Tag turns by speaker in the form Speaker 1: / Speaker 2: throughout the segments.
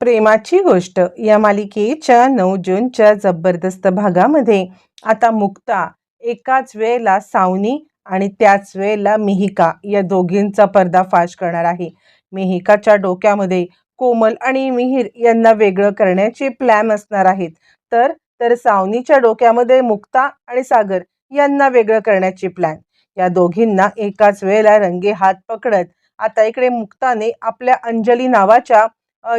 Speaker 1: प्रेमाची गोष्ट. या मालिकेच्या नऊ जूनच्या जबरदस्त भागामध्ये आता मुक्ता एकाच वेळेला सावनी आणि त्याच वेळेला मिहिका या दोघींचा पर्दाफाश करणार आहे. मिहिकाच्या डोक्यामध्ये कोमल आणि मिहीर यांना वेगळं करण्याचे प्लॅन असणार आहेत. तर तर सावनीच्या डोक्यामध्ये मुक्ता आणि सागर यांना वेगळं करण्याचे प्लॅन या दोघींना एकाच वेळेला रंगे हात पकडत आता इकडे मुक्ताने आपल्या अंजली नावाच्या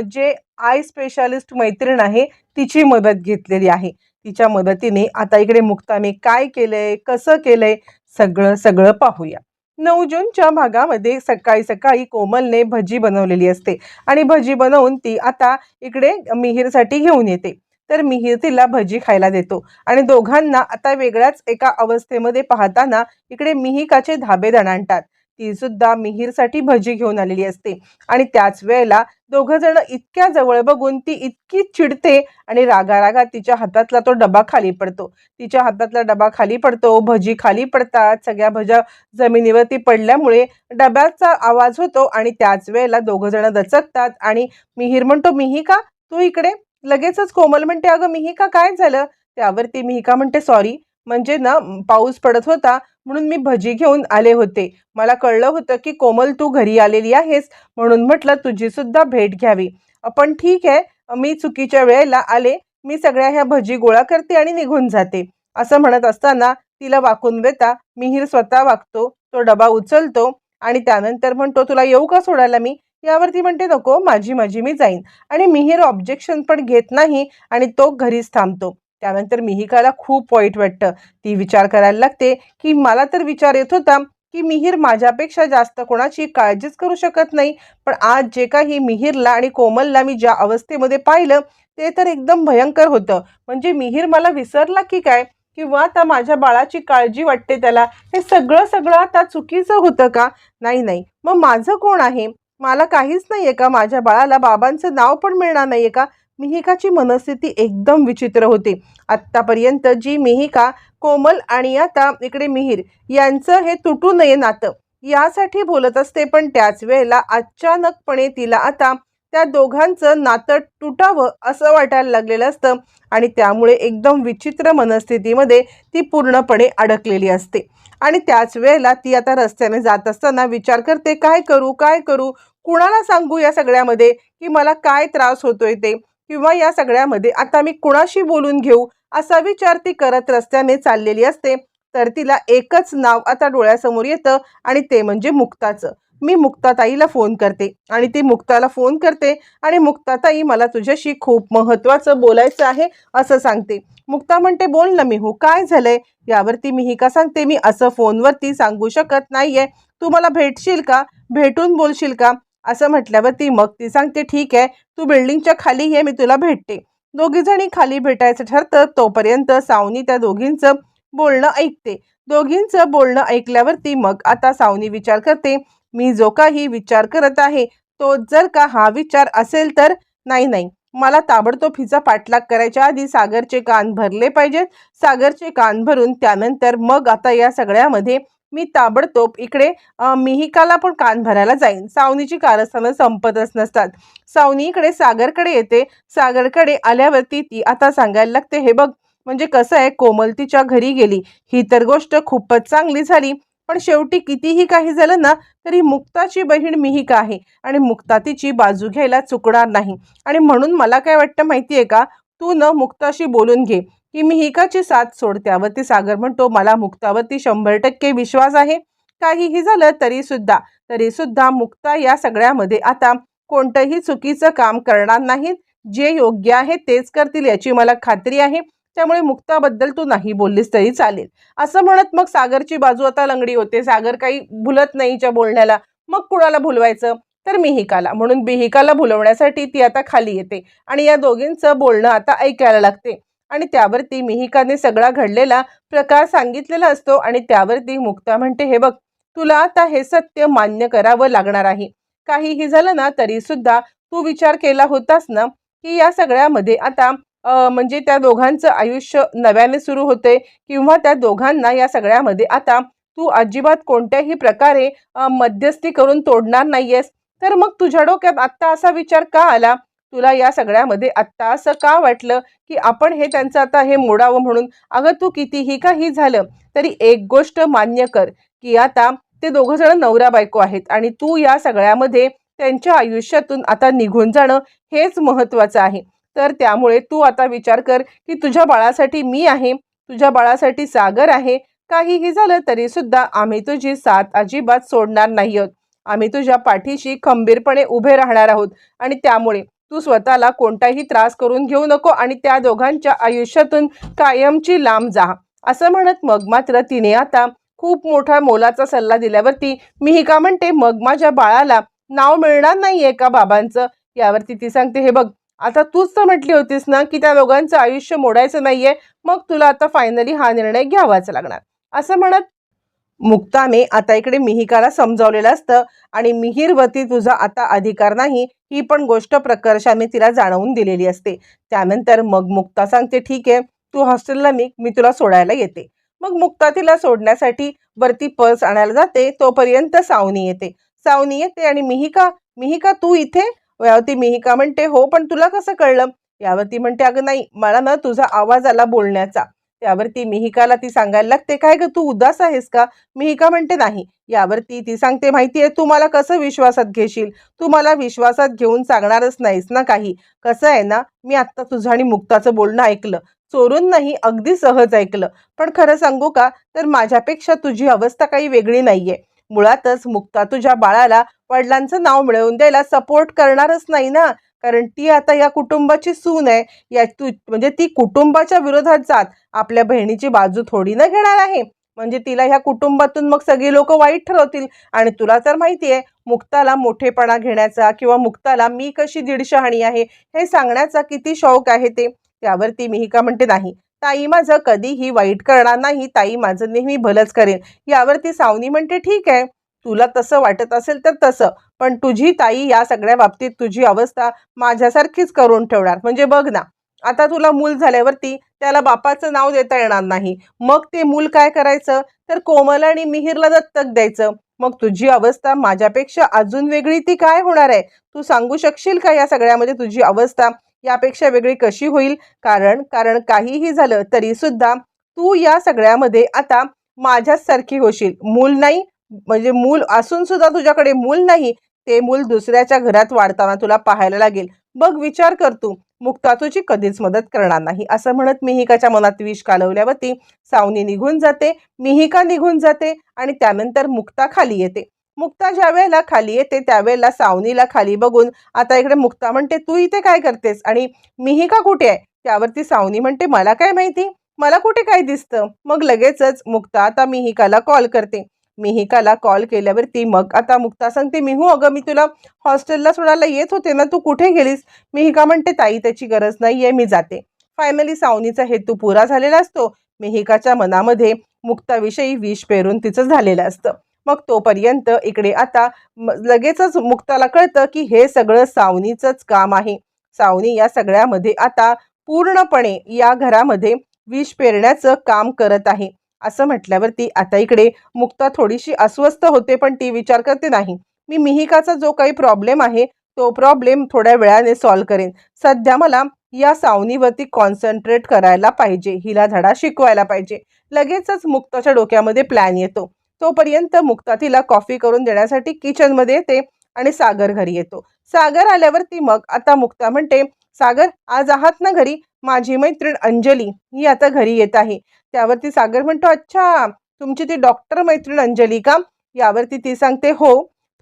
Speaker 1: जे आय स्पेशालिस्ट मैत्रीण आहे तिची मदत घेतलेली आहे. तिच्या मदतीने आता इकडे मुक्ताने काय केलंय कसं केलंय सगळं सगळं पाहूया. नऊ जूनच्या भागामध्ये सकाळी सकाळी कोमलने भजी बनवलेली असते. आणि भजी बनवून ती आता इकडे मिहीरसाठी घेऊन येते. तर मिहीर तिला भजी खायला देतो. आणि दोघांना आता वेगळ्याच एका अवस्थेमध्ये पाहताना इकडे मिहिकाचे धाबे दणाणतात ती सुद्धा मिहीरसाठी भजी घेऊन आलेली असते. आणि त्याच वेळेला दोघं जण इतक्या जवळ बघून ती इतकी चिडते आणि रागा रागा तिच्या हातातला तो डबा खाली पडतो. तिच्या हातातला डबा खाली पडतो भजी खाली पडतात सगळ्या भज्या जमिनीवरती पडल्यामुळे डब्याचा आवाज होतो आणि त्याच वेळेला दोघं जण दचकतात आणि मिहीर म्हणतो मिहिका तू इकडे? लगेचच कोमल म्हणते अगं मिहिका काय झालं? त्यावरती मिहिका म्हणते सॉरी. म्हणजे ना पाऊस पडत होता म्हणून मी भजी घेऊन आले होते. मला कळलं होतं की कोमल तू घरी आलेली आहेस म्हणून म्हटलं तुझी सुद्धा भेट घ्यावी. पण ठीक आहे मी चुकीच्या वेळेला आले मी सगळ्या ह्या भजी गोळा करते आणि निघून जाते. असं म्हणत असताना तिला वाकून देता मिहीर स्वतः वागतो तो डबा उचलतो आणि त्यानंतर म्हणतो तुला येऊ का सोडायला मी? यावरती म्हणते नको माझी माझी मी जाईन. आणि मिहीर ऑब्जेक्शन पण घेत नाही आणि तो घरीच थांबतो. त्यानंतर मिहिकाला खूप वाईट वाटतं. ती विचार करायला लागते की मला तर विचार येत होता की मिहीर माझ्यापेक्षा जास्त कोणाची काळजीच करू शकत नाही. पण आज जे काही मिहीरला आणि कोमलला मी ज्या अवस्थेमध्ये पाहिलं ते तर एकदम भयंकर होतं. म्हणजे मिहीर मला विसरला की काय? किंवा आता माझ्या बाळाची काळजी वाटते त्याला? हे सगळं सगळं आता चुकीचं होतं का? नाही नाही. मग माझं कोण आहे? मला काहीच नाही आहे का? माझ्या बाळाला बाबांचं नाव पण मिळणार नाही आहे का? मिहिकाची मनस्थिती एकदम विचित्र होती. आत्तापर्यंत जी मिहिका कोमल आणि आता इकडे मिहीर यांचं हे तुटू नये नातं यासाठी बोलत असते पण त्याच वेळेला अचानकपणे तिला आता त्या दोघांचं नातं तुटावं असं वाटायला लागलेलं असतं आणि त्यामुळे एकदम विचित्र मनस्थितीमध्ये ती पूर्णपणे अडकलेली असते. आणि त्याच वेळेला ती आता रस्त्याने जात असताना विचार करते काय करू काय करू? कुणाला सांगू या सगळ्यामध्ये? की मला काय त्रास होतोय ते? किंवा या सगळ्यामध्ये आता मी कुणाशी बोलून घेऊ असा विचार ती करत रस्त्याने चाललेली असते तर तिला एकच नाव आता डोळ्यासमोर येतं आणि ते म्हणजे मुक्ताचं. मी मुक्ताताईला फोन करते आणि ती मुक्ताला फोन करते आणि मुक्ताताई मला तुझ्याशी खूप महत्त्वाचं बोलायचं आहे असं सांगते. मुक्ता म्हणते बोल ना मी हो काय झालंय? यावरती मी ही का सांगते मी? असं फोनवरती सांगू शकत नाहीये. तू मला भेटशील का? भेटून बोलशील का? असं म्हटल्यावरती मग ती सांगते ठीक आहे तू बिल्डिंगच्या खाली ये मी तुला भेटते. दोघीजणी खाली भेटायचं ठरतं तोपर्यंत सावनी त्या दोघींचं बोलणं ऐकते. दोघींचं बोलणं ऐकल्यावरती मग आता सावनी विचार करते मी जो काही विचार करत आहे तो जर का हा विचार असेल तर? नाही नाही मला ताबडतोब हिचा पाठलाग करायच्या आधी सागरचे कान भरले पाहिजेत. सागरचे कान भरून त्यानंतर मग आता या सगळ्यामध्ये मी ताबडतोब इकडे मिहिकाला पण कान भरायला जाईन. सावनीची कारस्थानं संपतच नसतात. सावनी इकडे सागरकडे येते. सागरकडे आल्यावरती ती आता सांगायला लागते हे बघ म्हणजे कसं आहे कोमल तिच्या घरी गेली. ही तर गोष्ट खूपच चांगली झाली. पण शेवटी कितीही काही झालं ना तरी मुक्ताची बहीण मिहिका आहे आणि मुक्ता तिची बाजू घ्यायला चुकणार नाही. आणि म्हणून मला काय वाटतं माहिती आहे का? तू न मुक्ताशी बोलून घे. की मिहिकाची साथ सोड त्यावरती सागर म्हणतो मला मुक्तावरती शंभर टक्के विश्वास आहे. काहीही झालं तरी सुद्धा तरी सुद्धा मुक्ता या सगळ्यामध्ये आता कोणतंही चुकीचं काम करणार नाहीत. जे योग्य आहे तेच करतील याची मला खात्री आहे. त्यामुळे मुक्ताबद्दल तू नाही बोललीस तरी चालेल. असं म्हणत मग सागरची बाजू आता लंगडी होते. सागर काही भुलत नाहीच्या बोलण्याला. मग कुणाला भुलवायचं? तर मिहिकाला. म्हणून मिहिकाला भुलवण्यासाठी ती आता खाली येते आणि या दोघींचं बोलणं आता ऐकायला लागते. आणि त्यावरती मिहिकाने सगळा घडलेला प्रकार सांगितलेला असतो आणि त्यावरती मुक्ता म्हणते हे बघ तुला आता हे सत्य मान्य करावं लागणार आहे. काहीही झालं ना तरी सुद्धा तू विचार केला होतास ना की या सगळ्यामध्ये आता म्हणजे त्या दोघांचं आयुष्य नव्याने सुरू होते किंवा त्या दोघांना या सगळ्यामध्ये आता तू अजिबात कोणत्याही प्रकारे मध्यस्थी करून तोडणार नाहीयेस. तर मग तुझ्या डोक्यात आत्ता असा विचार का आला? तुला या सगळ्यामध्ये आत्ता असं का वाटलं की आपण हे त्यांचं आता हे मोडावं म्हणून? अगं तू कितीही काही झालं तरी एक गोष्ट मान्य कर की आता ते दोघं जण नवरा बायको आहेत आणि तू या सगळ्यामध्ये त्यांच्या आयुष्यातून आता निघून जाणं हेच महत्त्वाचं आहे. तर त्यामुळे तू आता विचार कर की तुझ्या बाळासाठी मी आहे तुझ्या बाळासाठी सागर आहे काहीही झालं तरी सुद्धा आम्ही तुझी साथ अजिबात सोडणार नाही आहोत. आम्ही तुझ्या पाठीशी खंबीरपणे उभे राहणार आहोत आणि त्यामुळे तू स्वतःला कोणताही त्रास करून घेऊ नको आणि त्या दोघांच्या आयुष्यातून कायमची लांब जा. असं म्हणत मग मात्र तिने आता खूप मोठा मोलाचा सल्ला दिल्यावरती मी का म्हणते मग माझ्या बाळाला नाव मिळणार नाहीये का बाबांचं? यावरती ती सांगते हे बघ आता तूच तर म्हटली होतीस ना की त्या दोघांचं आयुष्य मोडायचं नाहीये मग तुला आता फायनली हा निर्णय घ्यावाच लागणार. असं म्हणत मुक्ताने आता इकडे मिहिकाला समजावलेलं असतं. आणि मिहिरवती तुझा आता अधिकार नाही ही पण गोष्ट प्रकर्षाने तिला जाणवून दिलेली असते. त्यानंतर मग मुक्ता सांगते ठीक आहे तू हॉस्टेलला निघ मी तुला सोडायला येते. मग मुक्ता तिला सोडण्यासाठी वरती पर्स आणायला जाते तोपर्यंत सावनी येते. सावनी येते आणि मिहिका मिहिका तू इथे? यावरती मिहिका म्हणते हो पण तुला कसं कळलं? यावरती म्हणते अगं नाही मला ना तुझा आवाज आला बोलण्याचा. त्यावरती मिहिकाला ती सांगायला लागते काय ग तू उदास आहेस का? मिहिका म्हणते नाही यावरती ती सांगते माहितीये तू मला कसं विश्वासात घेशील? तू मला विश्वासात घेऊन सांगणारच नाहीस ना काही. कसं आहे ना मी आत्ता तुझं आणि मुक्ताचं बोलणं ऐकलं. चोरून नाही अगदी सहज ऐकलं. पण खरं सांगू का तर माझ्यापेक्षा तुझी अवस्था काही वेगळी नाहीये. मुळातच मुक्ता तुझ्या बाळाला वडिलांचं नाव मिळवून द्यायला सपोर्ट करणारच नाही ना. कारण ती आता या कुटुंबाची सून आहे. या तू म्हणजे ती कुटुंबाच्या विरोधात जात. आपल्या बहिणीची बाजू थोडी ना घेणार आहे. म्हणजे तिला ह्या कुटुंबातून मग सगळी लोक वाईट ठरवतील. आणि तुला तर माहिती आहे मुक्ताला मोठेपणा घेण्याचा किंवा मुक्ताला मी कशी दीडशहाणी आहे हे सांगण्याचा किती शौक आहे ते. त्यावरती मिहिका म्हणते नाही. ताई माझं कधीही वाईट करणार नाही. ताई माझं नेहमी भलंच करेन यावरती सावनी म्हणते ठीक आहे. तुला तसं वाटत असेल तर तसं पण तुझी ताई या सगळ्या बाबतीत तुझी अवस्था माझ्यासारखीच करून ठेवणार. म्हणजे बघ ना आता तुला मूल झाल्यावरती त्याला बापाचं नाव देता येणार नाही. मग ते मूल काय करायचं? तर कोमल आणि मिहिरला दत्तक द्यायचं. मग तुझी अवस्था माझ्यापेक्षा अजून वेगळी ती काय होणार आहे? तू सांगू शकशील का या सगळ्यामध्ये तुझी अवस्था? यापेक्षा वेगळी कशी होईल? कारण कारण काहीही झालं तरी सुद्धा तू या सगळ्यामध्ये आता माझ्याच सारखी होशील. मूल नाही म्हणजे मूल असून सुद्धा तुझ्याकडे मूल नाही ते मूल दुसऱ्याच्या घरात वाढताना तुला पाहायला लागेल. बघ विचार कर तू मुक्ता तुझी कधीच मदत करणार नाही. असं म्हणत मिहिकाच्या मनात विष कालवल्यावरती सावनी निघून जाते. मिहिका निघून जाते आणि त्यानंतर मुक्ता खाली येते. मुक्ता ज्या वेळेला खाली येते त्यावेळेला सावनीला खाली बघून आता इकडे मुक्ता म्हणते तू इथे काय करतेस? आणि मिहिका कुठे आहे? त्यावरती सावनी म्हणते मला काय माहिती? मला कुठे काय दिसतं? मग लगेचच मुक्ता आता मिहिकाला कॉल करते. मिहिकाला कॉल केल्यावरती मग आता मुक्ता सांगते मिहू अगं मी तुला हॉस्टेलला सोडायला येत होते ना तू कुठे गेलीस? मिहिका म्हणते ताई त्याची गरज नाही आहे मी जाते. फायनली सावनीचा हेतू पुरा झालेला असतो. मिहिकाच्या मनामध्ये मुक्ताविषयी विष पेरून तिचं झालेलं असतं. मग तोपर्यंत इकडे आता लगेचच मुक्ताला कळतं की हे सगळं सावनीचंच काम आहे. सावनी या सगळ्यामध्ये आता पूर्णपणे या घरामध्ये विष पेरण्याचं काम करत आहे. असं म्हटल्यावरती आता इकडे मुक्ता थोडीशी अस्वस्थ होते पण ती विचार करते नाही मी मिहिकाचा जो काही प्रॉब्लेम आहे तो प्रॉब्लेम थोड्या वेळाने सॉल्व्ह करेन. सध्या मला या सावनीवरती कॉन्सन्ट्रेट करायला पाहिजे हिला धडा शिकवायला पाहिजे. लगेचच मुक्ताच्या डोक्यामध्ये प्लॅन येतो. तोपर्यंत मुक्ता तिला कॉफी करून देण्यासाठी किचनमध्ये येते आणि सागर घरी येतो. सागर आल्यावरती मग आता मुक्ता म्हणते सागर आज आहात ना घरी? माझी मैत्रीण अंजली ही आता घरी येत आहे. त्यावरती सागर म्हणतो अच्छा तुमची ती डॉक्टर मैत्रीण अंजली का? यावरती ती सांगते हो.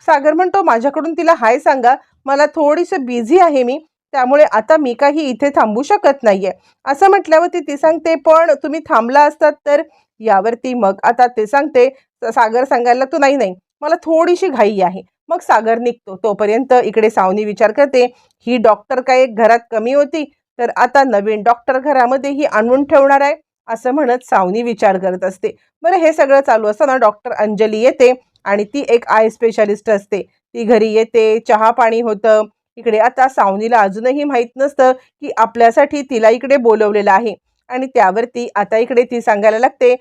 Speaker 1: सागर म्हणतो माझ्याकडून तिला हाय सांगा. मला थोडीसं बिझी आहे मी. त्यामुळे आता मी काही इथे थांबू शकत नाहीये. असं म्हटल्यावरती ती सांगते पण तुम्ही थांबला असतात तर? यावरती मग आता ते सांगते सागर सांगायला तू नाही नाही. मला थोडीशी घाई आहे. मग सागर निघतो. तोपर्यंत इकडे सावनी विचार करते ही डॉक्टर काय घरात कमी होती? तर आता नवीन डॉक्टर घरामध्ये ही आणून ठेवणार आहे? असं म्हणत सावनी विचार करत असते. बरं हे सगळं चालू असताना डॉक्टर अंजली येते आणि ती एक आय स्पेशालिस्ट असते. ती घरी येते चहा पाणी होतं. इकडे आता सावनीला अजूनही माहीत नसतं की आपल्यासाठी तिला इकडे बोलवलेलं आहे. आणि त्यावरती आता इकडे ती सांगायला लागते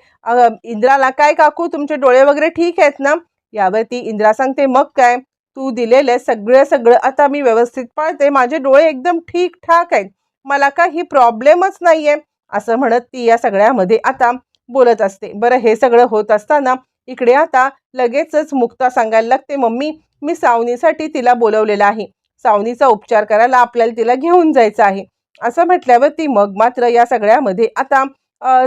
Speaker 1: इंद्राला काय काकू तुमचे डोळे वगैरे ठीक आहेत ना? यावरती इंद्रा सांगते मग काय? तू दिलेलं सगळं सगळं आता मी व्यवस्थित पाळते. माझे डोळे एकदम ठीकठाक आहेत. मला काही प्रॉब्लेमच नाही आहे असं म्हणत ती या सगळ्यामध्ये आता बोलत असते. बरं हे सगळं होत असताना इकडे आता लगेचच मुक्ता सांगायला लागते मम्मी मी सावनीसाठी तिला बोलवलेलं आहे. सावनीचा उपचार करायला आपल्याला तिला घेऊन जायचं आहे. असं म्हटल्यावर ती मग मात्र या सगळ्यामध्ये आता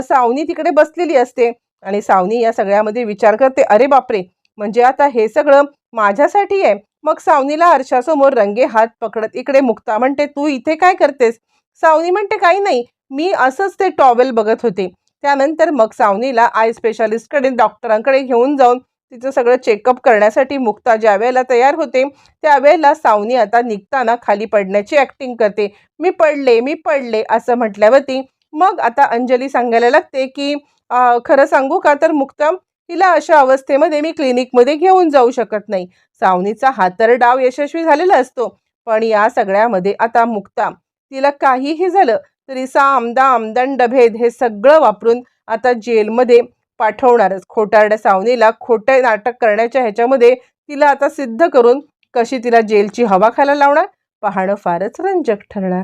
Speaker 1: सावनी तिकडे बसलेली असते आणि सावनी या सगळ्यामध्ये विचार करते अरे बापरे! म्हणजे आता हे सगळं माझ्यासाठी आहे. मग सावनीला आरशासमोर रंगे हात पकडत इकडे मुक्ता म्हणते तू इथे काय करतेस? सावनी म्हणते काही नाही. मी असंच ते टॉवेल बघत होते. त्यानंतर मग सावनीला आय स्पेशालिस्टकडे डॉक्टरांकडे घेऊन जाऊन तिचं सगळं चेकअप करण्यासाठी मुक्ता ज्या वेळेला तयार होते त्यावेळेला सावनी आता निघताना खाली पडण्याची ॲक्टिंग करते. मी पडले मी पडले असं म्हटल्यावरती मग आता अंजली सांगायला लागते की खरं सांगू का? तर मुक्ता तिला अशा अवस्थेमध्ये मी क्लिनिकमध्ये घेऊन जाऊ शकत नाही. सावनीचा हात तर डाव यशस्वी झालेला असतो पण या सगळ्यामध्ये आता मुक्ता. तिला काहीही झालं तरी साम दाम दंडभेद हे सगळं वापरून आता जेलमध्ये पाठवणारच. खोटारड्या सावनीला खोटे नाटक करण्याच्या ह्याच्यामध्ये तिला आता सिद्ध करून कशी तिला जेलची हवा खायला लावणार? पाहणं फारच रंजक ठरणार.